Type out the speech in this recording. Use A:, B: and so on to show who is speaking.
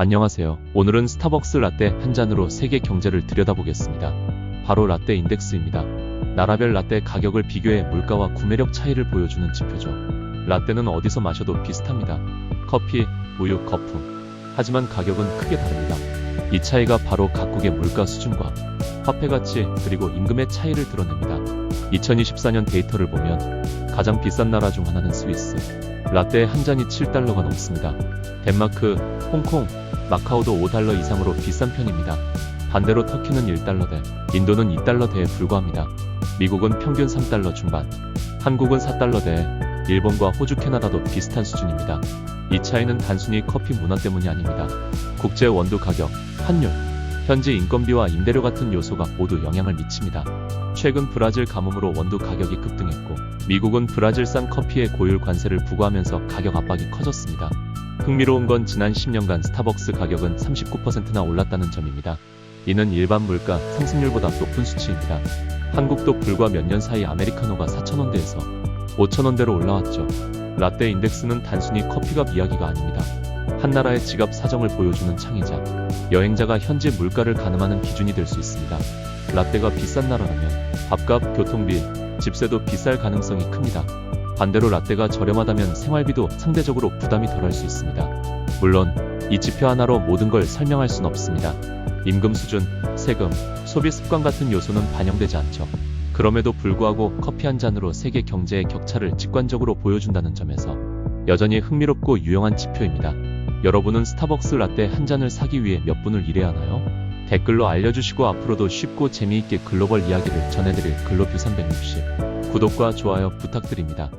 A: 안녕하세요. 오늘은 스타벅스 라떼 한 잔으로 세계 경제를 들여다보겠습니다. 바로 라떼 인덱스입니다. 나라별 라떼 가격을 비교해 물가와 구매력 차이를 보여주는 지표죠. 라떼는 어디서 마셔도 비슷합니다. 커피, 우유, 거품. 하지만 가격은 크게 다릅니다. 이 차이가 바로 각국의 물가 수준과 화폐 가치 그리고 임금의 차이를 드러냅니다. 2024년 데이터를 보면 가장 비싼 나라 중 하나는 스위스. 라떼 한 잔이 7달러가 넘습니다. 덴마크, 홍콩, 마카오도 5달러 이상으로 비싼 편입니다. 반대로 터키는 1달러대, 인도는 2달러대에 불과합니다. 미국은 평균 3달러 중반, 한국은 4달러대, 일본과 호주, 캐나다도 비슷한 수준입니다. 이 차이는 단순히 커피 문화 때문이 아닙니다. 국제 원두 가격, 환율, 현지 인건비와 임대료 같은 요소가 모두 영향을 미칩니다. 최근 브라질 가뭄으로 원두 가격이 급등했고, 미국은 브라질산 커피에 고율 관세를 부과하면서 가격 압박이 커졌습니다. 흥미로운 건 지난 10년간 스타벅스 가격은 39%나 올랐다는 점입니다. 이는 일반 물가 상승률보다 높은 수치입니다. 한국도 불과 몇 년 사이 아메리카노가 4,000원대에서 5,000원대로 올라왔죠. 라떼 인덱스는 단순히 커피값 이야기가 아닙니다. 한 나라의 지갑 사정을 보여주는 창이자 여행자가 현지 물가를 가늠하는 기준이 될 수 있습니다. 라떼가 비싼 나라라면 밥값, 교통비, 집세도 비쌀 가능성이 큽니다. 반대로 라떼가 저렴하다면 생활비도 상대적으로 부담이 덜할 수 있습니다. 물론 이 지표 하나로 모든 걸 설명할 순 없습니다. 임금 수준, 세금, 소비 습관 같은 요소는 반영되지 않죠. 그럼에도 불구하고 커피 한 잔으로 세계 경제의 격차를 직관적으로 보여준다는 점에서 여전히 흥미롭고 유용한 지표입니다. 여러분은 스타벅스 라떼 한 잔을 사기 위해 몇 분을 일해야 하나요? 댓글로 알려주시고 앞으로도 쉽고 재미있게 글로벌 이야기를 전해드릴 글로뷰 360 구독과 좋아요 부탁드립니다.